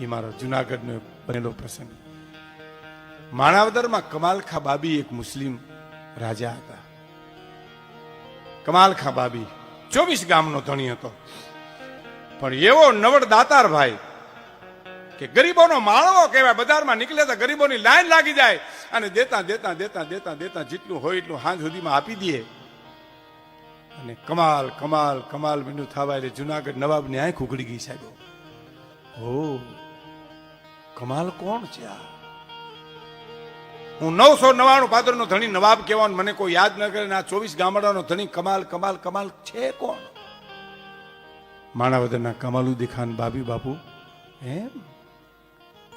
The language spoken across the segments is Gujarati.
એ મારો જુનાગઢનો બનેલો પ્રસંગ. માણાવદરમાં કમાલખા બાબી એક મુસ્લિમ રાજા હતા. કમાલખા બાબી ચોવીસ ગામનો ધણી હતો. પણ એવો નવડ દાતાર ભાઈ કે ગરીબોનો માળવો કહેવાય, બજારમાં નીકળે તો ગરીબોની લાઈન લાગી જાય અને દેતા દેતા દેતા દેતા દેતા જેટલું હોય એટલું હાંજ સુધીમાં આપી દે. અને કમાલ કમાલ કમાલ મીંડું થવા એટલે જુનાગઢ નવાબની આંખ ઉઘડી ગઈ સાહેબ. ઓ કમાલ કોણ છે આ? હું નવસો નવાણું પાદરનો ધણી નવાબ કહેવાનું મને કોઈ યાદ ન કરે આ ચોવીસ ગામડાનો ધણી કમાલ કમાલ કમાલ છે કોણ? માણાવદરના કમાલુદ્દી ખાન બાબી બાપુ. એમ?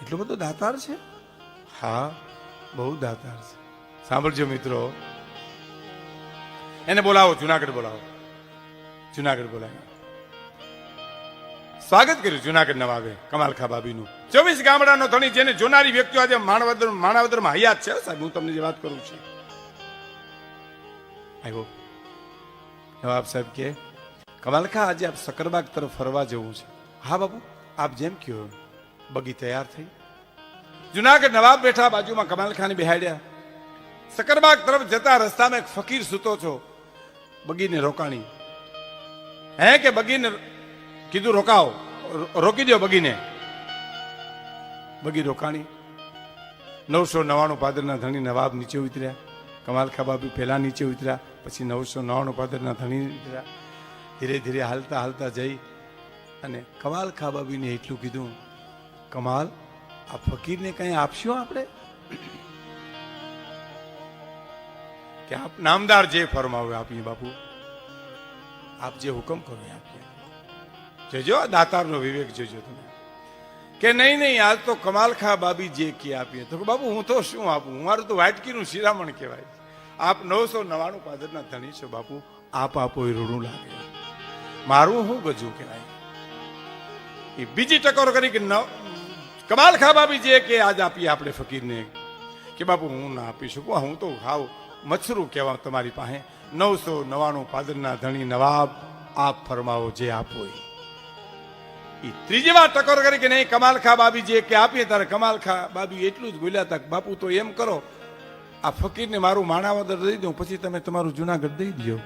એટલો બધો દાતાર છે? હા, બહુ દાતાર છે. સાંભળજો મિત્રો. એને બોલાવો, જુનાગઢ બોલાવો. જુનાગઢ બોલાવ્યા સ્વાગત કર્યું જુનાગઢ નવાબે કમાલખા બાબીનું. ચોવીસ ગામડાનો ધણી જેને જોનારી વ્યક્તિઓ આજે માણાવદર માણાવદરમાં હયાત છે. સાહેબ, હું તમને જે વાત કરું છું. આવ્યો નવાબ સાહેબ કે કમાલખા આજે આપ સકરબાગ તરફ ફરવા જવું છે. હા બાબુ આપ જેમ કહો બગી તૈયાર થઈ. જુનાગઢ નવાબ બેઠા બાજુમાં કમાલખાને બેહાડ્યા. સકરબાગ તરફ જતા રસ્તામાં એક ફકીર સૂતો છો. બગીને રોકાણી. હે કે બગીને કીધું રોકાવો રોકી દો બગીને. બગી રોકાણી. નવસો નવાણું પાદરના ધણી નવાબ નીચે ઉતર્યા. કમાલખા ખાબાબી પહેલા નીચે ઉતર્યા. પછી નવસો નવાણું પાદરના ધણી ઉતર્યા. ધીરે ધીરે હાલતા હાલતા જઈ અને કમાલ ખાબાબીને એટલું કીધું, કમાલ, આ ફકીરને કંઈ આપશું આપણે? કે આપ નામદાર જે ફરમાવે આપીએ બાપુ, આપ જે હુકમ કરો આપીએ. જોજો દાતારનો વિવેક જોજો તમે. કે નહીં નહીં, આજ તો કમાલખા બાબી જે કે આપીએ તો બાબુ, હું તો શું આપું? મારું તો વાટકીનું શિરામણ કહેવાય. આપ નવસો નવાણું પાદરના ધણી છો બાપુ. આપ આપો એ રૂડું લાગે. મારું હું ગજું કહેવાય? એ બીજી ટકોર કરી કે ન કમાલ ખા બાબી જે કે આજ આપીએ આપણે ફકીરને. કે બાપુ, હું ના આપી શકું. હું તો હાવ મચ્છરું કહેવા તમારી પાસે. નવસો નવાણું પાદરના ધણી નવાબ, આપ ફરમાવો જે આપો એ. ઈ ત્રીજી વાર ટકોર કરી કે નહીં, કમાલ ખા બાબી જે કે આપીએ તારે કમાલ ખા બાબી એટલું જ બોલ્યા હતા બાપુ, તો એમ કરો, આ ફકીરને મારું માણાવદર દઈ દઉં, પછી તમે તમારું જુનાગઢ દઈ દો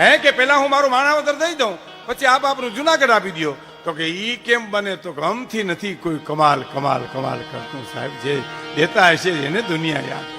હે, કે પેલા હું મારું માણાવદર દઈ દઉં, પછી આપ આપણું જુનાગઢ આપી દો તો કે, ઈ કેમ બને? તો ગમથી નથી કોઈ કમાલ કમાલ કમાલ કરતું સાહેબ, જે દેતા હશે એને દુનિયા યાદ.